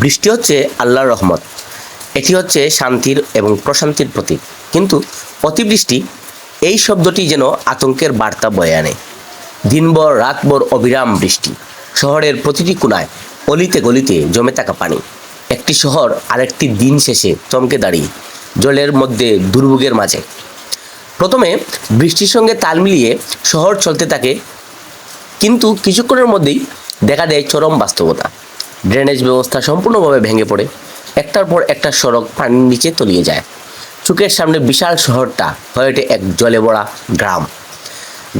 বৃষ্টি হচ্ছে আল্লাহর রহমত। এটি হচ্ছে শান্তির এবং প্রশান্তির প্রতীক। কিন্তু অতিবৃষ্টি, এই শব্দটি যেন আতঙ্কের বার্তা বয়ে আনে। দিনভর, রাতভর অবিরাম বৃষ্টি। শহরের প্রতিটি কোণায় অলিতে গলিতে জমে থাকা পানি। একটি শহর আরেকটি দিন শেষে চমকে দাঁড়িয়ে, জলের মধ্যে দুর্ভোগের মাঝে। প্রথমে বৃষ্টির সঙ্গে তাল মিলিয়ে শহর চলতে থাকে, কিন্তু কিছুক্ষণের মধ্যেই দেখা দেয় চরম বাস্তবতা। ড্রেনেজ ব্যবস্থা সম্পূর্ণভাবে ভেঙে পড়ে। একটার পর একটা সড়ক পানির নিচে তলিয়ে যায়। চোখের সামনে বিশাল শহরটা হয়ে ওঠে এক জলে ভরা গ্রাম।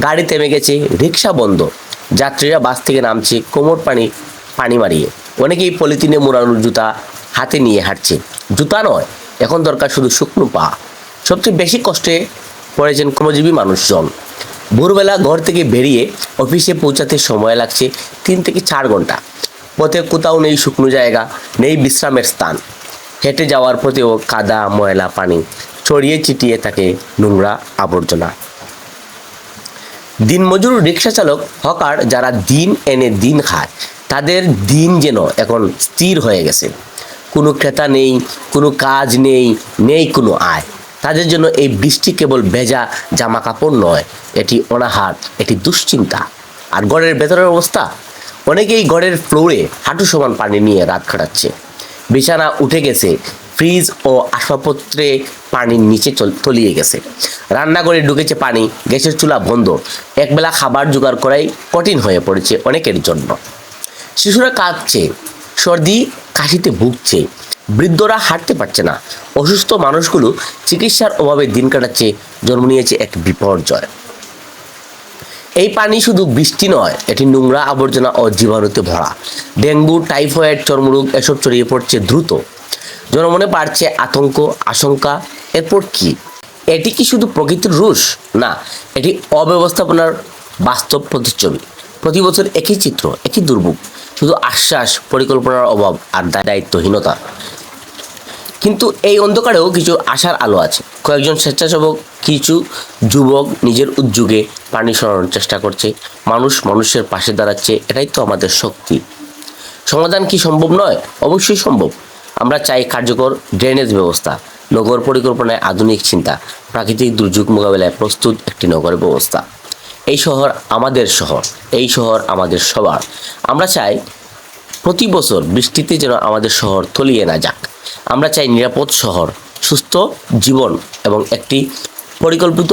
গাড়ি থেমে গেছে রিক্সা বন্ধ। যাত্রীরা বাস থেকে নামছে, কোমর পানি পানি মারিয়ে। অনেকেই পলিথিনে মোড়ানোর জুতা হাতে নিয়ে হাঁটছে। জুতা নয়, এখন দরকার শুধু শুকনো পা। সবচেয়ে বেশি কষ্টে পড়েছেন কর্মজীবী মানুষজন। ভোরবেলা ঘর থেকে বেরিয়ে অফিসে পৌঁছাতে সময় লাগছে তিন থেকে চার ঘণ্টা। পথে কোথাও নেই শুকনো জায়গা, নেই বিশ্রামের স্থান। হেঁটে যাওয়ার পথেও কাদা, ময়লা, পানি ছড়িয়ে চিটিয়ে থাকে নোংরা আবর্জনা। দিনমজুর রিক্সা চালক হকার যারা দিন এনে দিন খায়, তাদের দিন যেন এখন স্থির হয়ে গেছে। কোনো ক্রেতা নেই, কোনো কাজ নেই নেই কোনো আয়। তাদের জন্য এই বৃষ্টি কেবল ভেজা জামা কাপড় নয়, এটি অনাহার, এটি দুশ্চিন্তা। আর ঘরের ভেতরের অবস্থা অনেকেই ঘরের ফ্লোরে হাঁটু সমান পানি নিয়ে রাত কাটাচ্ছে। বিছানা উঠে গেছে, ফ্রিজ ও আসবাবপত্রে পানির নিচে তলিয়ে গেছে। রান্নাঘরে ঢুকেছে পানি, গ্যাসের চুলা বন্ধ। একবেলা খাবার জোগাড় করাই কঠিন হয়ে পড়েছে অনেকের জন্য। শিশুরা কাঁদছে, সর্দি কাশিতে ভুগছে। বৃদ্ধরা হাঁটতে পারছে না। অসুস্থ মানুষগুলো চিকিৎসার অভাবে দিন কাটাচ্ছে, জন্ম নিয়েছে এক বিপর্যয়। এই পানি শুধু বৃষ্টি নয়, এটি নোংরা আবর্জনা ও জীবাণুতে ভরা। ডেঙ্গু, টাইফয়েড, চর্মরোগ এসব ছড়িয়ে পড়ছে দ্রুত। জনমনে বাড়ছে আতঙ্ক, আশঙ্কা। এরপর কি? এটি কি শুধু প্রকৃতির রুশ? না, এটি অব্যবস্থাপনার বাস্তব প্রতিচ্ছবি। প্রতি বছর একই চিত্র, একই দুর্ভোগ। শুধু আশ্বাস, পরিকল্পনার অভাব আর দায়- দায়িত্বহীনতা। কিন্তু এই অন্ধকারেও কিছু আশার আলো আছে। কয়েকজন স্বেচ্ছাসেবক, কিছু যুবক নিজের উদ্যোগে পানি সরানোর চেষ্টা করছে। মানুষ মানুষের পাশে দাঁড়াচ্ছে, এটাই তো আমাদের শক্তি। সমাধান কি সম্ভব নয়? অবশ্যই সম্ভব। আমরা চাই কার্যকর ড্রেনেজ ব্যবস্থা, নগর পরিকল্পনায় আধুনিক চিন্তা, প্রাকৃতিক দুর্যোগ মোকাবেলায় প্রস্তুত একটি নগর ব্যবস্থা। এই শহর আমাদের শহর, এই শহর আমাদের সবার। আমরা চাই প্রতি বছর বৃষ্টিতে যেন আমাদের শহর তলিয়ে না যাক। আমরা চাই নিরাপদ শহর, সুস্থ জীবন এবং একটি পরিকল্পিত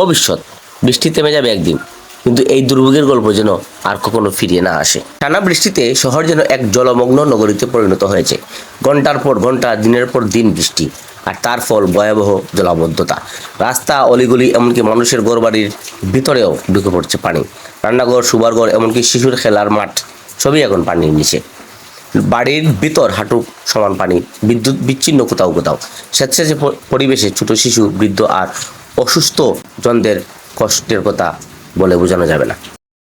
ভবিষ্যৎ। বৃষ্টি থেমে যাবে একদিন, কিন্তু এই দুর্ভোগের গল্প যেন আর কখনো ফিরিয়ে না আসে। টানা বৃষ্টিতে শহর যেন এক জলমগ্ন নগরীতে পরিণত হয়েছে। ঘণ্টার পর ঘণ্টা দিনের পর দিন বৃষ্টি, আর তার ফল ভয়াবহ জলাবদ্ধতা। রাস্তা, অলিগুলি, এমনকি মানুষের ঘরবাড়ির ভিতরেও ঢুকে পড়ছে পানি। রান্নাঘর সুবারঘর এমনকি শিশুর খেলার মাঠ, সবই এখন পানির নিচে। বাড়ির ভিতর হাঁটু সমান পানি, বিদ্যুৎ বিচ্ছিন্ন কোথাও কোথাও। স্বেচ্ছাসেবী পরিবেশে ছোট শিশু, বৃদ্ধ আর অসুস্থ জনদের কষ্টের কথা বলে বোঝানো যাবে না।